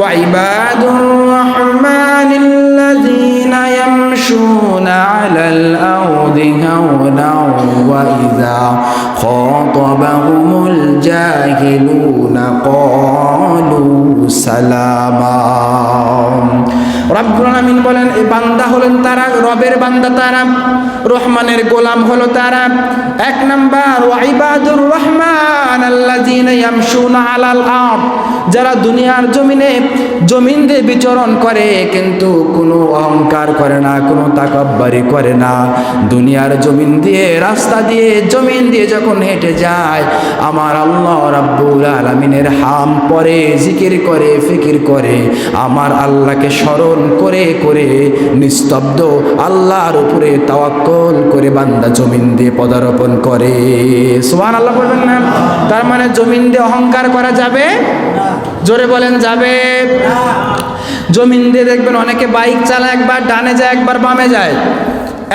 وعباد الرحمن الذين يمشون على الأرض هونا وإذا خاطبهم الجاهلون قالوا سلاما রব্বুল আলামিন বলেন এই বান্দা হলেন তারা, রবের বান্দা তারা, রহমানের গোলাম হলো তারা। এক নাম্বার ওয়াইবাদুর রহমান আল্লাযীনা ইয়ামশুনা আলাল আরদ। যারা দুনিয়ার জমিনে জমিন দিয়ে বিচরণ করে, কিন্তু কোনো অহংকার করে না, কোনো তাকব্বারি করে না। দুনিয়ার জমিন দিয়ে, রাস্তা দিয়ে, জমিন দিয়ে যখন হেঁটে যায়, আমার আল্লাহ রাব্বুল আলামিনের হাম পরে, জিকির করে, ফিকির করে, আমার আল্লাহকে স্মরণ করে করে নিস্তব্ধ আল্লাহর উপরে তাওয়াক্কল করে বান্দা জমিন দিয়ে পদারোপণ করে। সোহান আল্লাহ বলবেন না? তার মানে জমিন দিয়ে অহংকার করা যাবে? জোরে বলেন, যাবে। জমিন দিয়ে দেখবেন অনেকে বাইক চালায় একবার, ডানে যায়, একবার বামে যায়।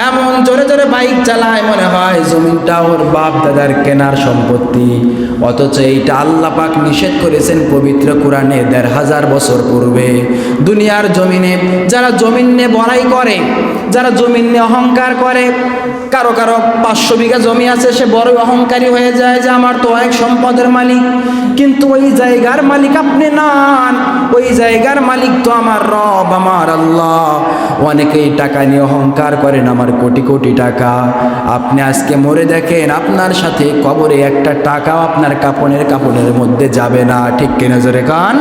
এমন জোরে জোরে বাইক চালায়, মনে হয় জমিনটা ওর বাপ দাদার কেনার সম্পত্তি। অথচ এইটা আল্লাহ পাক নিষেধ করেছেন পবিত্র কোরআনে দেড় হাজার বছর পূর্বে। দুনিয়ার জমিনে যারা জমিন নিয়ে বড়াই করে, যারা জমিন নিয়ে অহংকার করে কারও কারও পাঁচশো বিঘা জমি আছে, সে বড় অহংকারী হয়ে যায় যে আমার তো অনেক সম্পদের মালিক। কিন্তু ওই জায়গার মালিক আপনি নান ওই জায়গার মালিক তো আমার রব, আমার আল্লাহ। অনেকেই টাকা নিয়ে অহংকার করেন, আমার কোটি কোটি টাকা। আপনি আজকে মরে দেখেন, আপনার সাথে কবরে একটা টাকাও আপনার কাপনের কাপনের মধ্যে যাবে না। ঠিক কিনা জোরে কান?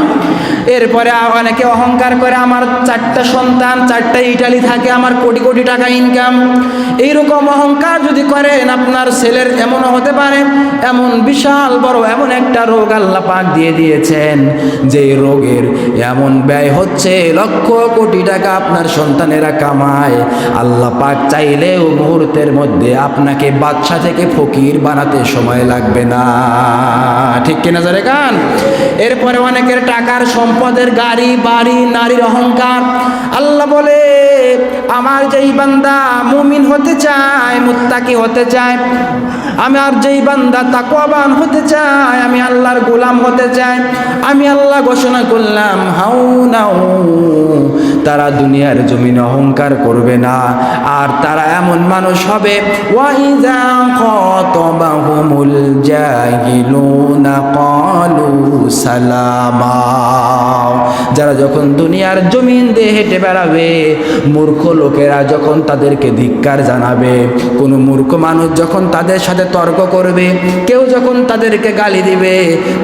এরপরে অনেকে অহংকার করে, আমার চারটা সন্তান, চারটা ইটালি থাকে, আমার কোটি কোটি টাকা ইনকাম এইরকম অহংকার যদি করেন, আপনার ছেলের এমনও হতে পারে। এমন বিশাল বড়, এমন একটা রোগ আল্লাহ পাক দিয়ে দিয়েছেন। যে রোগের এমন ব্যয় হচ্ছে, লক্ষ কোটি টাকা আপনার সন্তানেরা কামায়। আল্লাহ পাক চাইলেও মুহূর্তের মধ্যে আপনাকে বাচ্চা থেকে ফকির বানাতে সময় লাগবে না। ঠিক কিনা জোরে গান? এরপরে অনেকের টাকার সম্পদের গাড়ি, বাড়ি, নারীর অহংকার। আল্লাহ বলে, আমার যেই বান্দা মুমিন হতে চায়, মুত্তাকি হতে চায়, আমি আর যেই বান্দা তাকওয়াবান হতে চায়, আমি আল্লাহর গোলাম হতে চাই, আমি আল্লাহ ঘোষণা করলাম, হাউ নাও তারা দুনিয়ার জমিনে অহংকার করবে না, আর তারা এমন মানুষ হবে সালামা। যারা যখন দুনিয়ার জমিন দিয়ে হেঁটে বেড়াবে, মূর্খ লোকেরা যখন তাদেরকে ধিক্কার জানাবে, কোনো মূর্খ মানুষ যখন তাদের সাথে তর্ক করবে, কেউ যখন তাদেরকে গালি দিবে,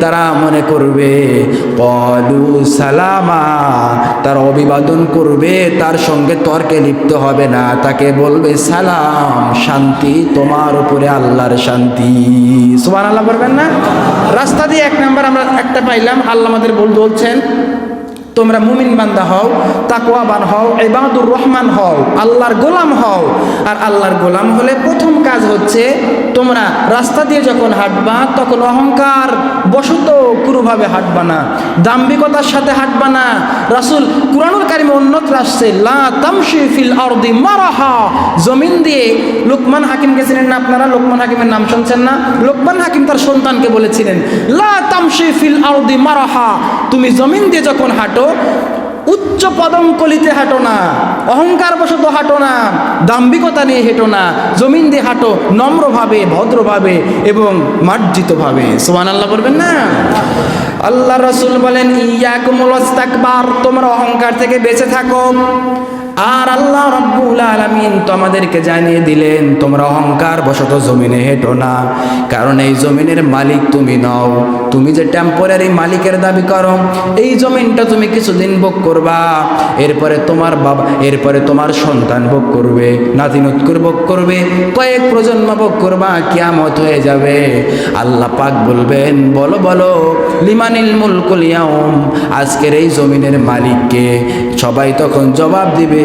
তারা মনে করবে, কলু সালামা। তার অভিবাদন করবে, তার সঙ্গে তর্কে লিপ্ত হবে না। তাকে বলবে, সালাম, শান্তি, তোমার উপরে আল্লাহর শান্তি। সুবান আল্লাহ বলবেন না? রাস্তা দিয়ে এক নাম্বার আমরা একটা পাইলাম, আল্লাহ আমাদের বল বলছেন তোমরা মুমিন বান্দা হও, তাকওয়াবান হও, ইবাদুর রহমান হও, আল্লাহর গোলাম হও। আর আল্লাহর গোলাম হলে প্রথম কাজ হচ্ছে তোমরা রাস্তা দিয়ে যখন হাঁটবা, তখন অহংকার বশত কুরুভাবে হাঁটবা না। দাম্ভিকতার সাথে হাঁটবা না। রাসূল কুরআনুল কারিমে উন্নত আসছে, লা তামশি ফিল আরদি মারাহা। জমিন দিয়ে লোকমান হাকিমকে চিনেন না আপনারা? লোকমান হাকিমের নাম শুনছেন না? লোকমান হাকিম তার সন্তানকে বলেছিলেন, লা তামশি ফিল আরদি মারাহা। তুমি জমিন দিয়ে যখন হাঁটো, উচ্চ পদঙ্কলিতে হাঁটো না অহংকার বশত হাঁটো না, দাম্ভিকতা নিয়ে হেঁটো না, জমিন দিয়ে হাঁটো নম্রভাবে, ভদ্রভাবে এবং মার্জিতভাবে। সোহান আল্লাহ বলবেন না? আল্লাহ রসুল বলেন, ইয়াকুমুল তোমরা অহংকার থেকে বেঁচে থাকো। আর আল্লাহ রব্বুল আলামিন তো আমাদেরকে জানিয়ে দিলেন, তোমরা অহংকার বশত জমিনে হেঁটো না। কারণ এই জমিনের মালিক তুমি নও। তুমি যে টেম্পোরারি মালিকের দাবি করো, এই জমিনটা তুমি কিছুদিন ভোগ করবা। এরপরে তোমার বাবা, এরপরে তোমার সন্তান ভোগ করবে নাতিনুৎকুর ভোগ করবে, কয়েক প্রজন্ম ভোগ করবা, কিয়ামত হয়ে যাবে। আল্লাহ পাক বলবেন, বলো বলো, লিমানিল মুলকুল ইয়াউম, আজকের এই জমিনের মালিককে সবাই তখন জবাব দিবে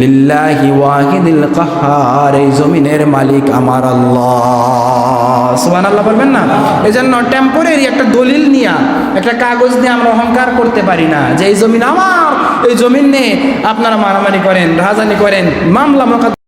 লিল্লাহি ওয়াহিদিল কাহার, এই জমিনের মালিক আমার আল্লাহ। সুবহান আল্লাহ বলবেন না? এই জন্য টেম্পোরারি একটা দলিল নিয়া, একটা কাগজ নিয়ে আমরা অহংকার করতে পারি না যে এই জমিন আমার, এই জমিন নিয়ে আপনারা মারামারি করেন, রাজানি করেন, মামলা মোকদ্দমা